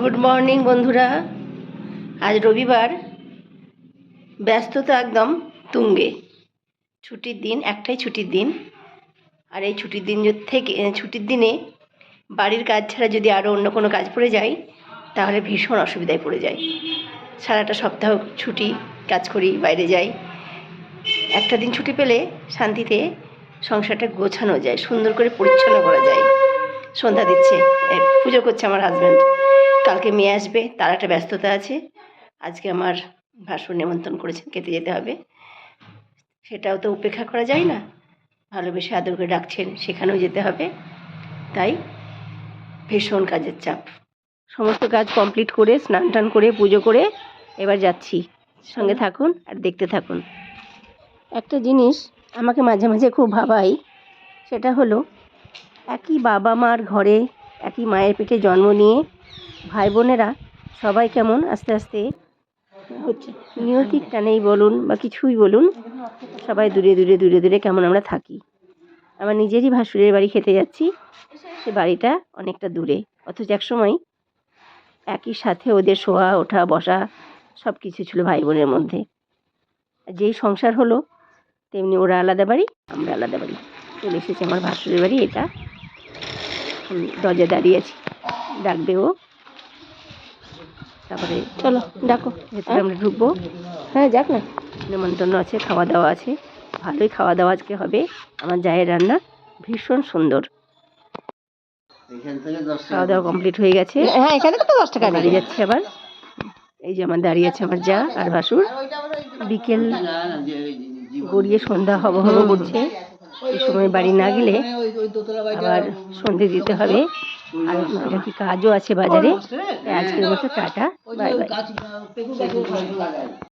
Good morning বন্ধুরা। আজ রবিবার। ব্যস্ততা একদম তুঙ্গে। ছুটির দিন, একটাই ছুটির দিন। আর এই ছুটির দিন থেকে ছুটির দিনে বাড়ির কাজ ছাড়া যদি আরও অন্য কোনো কাজ পড়ে যায়, তাহলে ভীষণ অসুবিধায় পড়ে যায়। সারাটা সপ্তাহ ছুটি কাজ করি, বাইরে যাই। একটা দিন ছুটি পেলে শান্তিতে সংসারটা গোছানো যায়, সুন্দর করে পরিচ্ছন্ন করা যায়। সন্ধ্যা দিচ্ছে পুজো করছে আমার হাজব্যান্ড কালকে মেয়ে আসবে, তার একটা ব্যস্ততা আছে। আজকে আমার ভাসুর নিমন্ত্রণ করেছেন, খেতে যেতে হবে। সেটাও তো উপেক্ষা করা যায় না। ভালোবেসে আদর করে ডাকছেন, সেখানেও যেতে হবে। তাই ভীষণ কাজের চাপ। সমস্ত কাজ কমপ্লিট করে, স্নান টান করে, পুজো করে এবার যাচ্ছি। সঙ্গে থাকুন আর দেখতে থাকুন। একটা জিনিস আমাকে মাঝে মাঝে খুব ভাবাই সেটা হলো, একই বাবা মার ঘরে, একই মায়ের পেটে জন্ম নিয়ে ভাই বোনেরা সবাই কেমন? আস্তে আস্তে হচ্ছে। নিয়তির নেই বলুন বা কিছুই বলুন, সবাই দূরে দূরে দূরে দূরে কেমন আমরা থাকি। আমার নিজেরই ভাসুরের বাড়ি খেতে যাচ্ছি, সে বাড়িটা অনেকটা দূরে। অথচ এক সময় একই সাথে ওদের শোয়া, ওঠা, বসা সব কিছু ছিল ভাই বোনের মধ্যে। যেই সংসার হলো, তেমনি ওরা আলাদা বাড়ি, আমরা আলাদা বাড়ি। চলে এসেছে আমার ভাসুরের বাড়ি, এটা। দরজা দাঁড়িয়ে আছি। ডাকবে ও। তারপরে চলো ডাকো। ভেতরে আমরা ঢুকবো। হ্যাঁ যাক না। নেমন্তন্ন আছে খাওয়া দাওয়া আছে। ভালোই খাওয়া দাওয়া আজকে হবে। আমার জায়ের রান্না ভীষণ সুন্দর। খাওয়া দাওয়া কমপ্লিট হয়ে গেছে। হ্যাঁ এখানে তো দশ টাকা বাড়ি যাচ্ছে আবার। এই যে আমার দাঁড়িয়ে আছে আমার যা আর ভাসুর। বিকেল গড়িয়ে সন্ধ্যা হব হব করছে। এই সময় বাড়ি না গেলে আবার সন্ধে দিতে হবে। আর কি কাজও আছে বাজারে। আজকের মতো টাটা। বাই।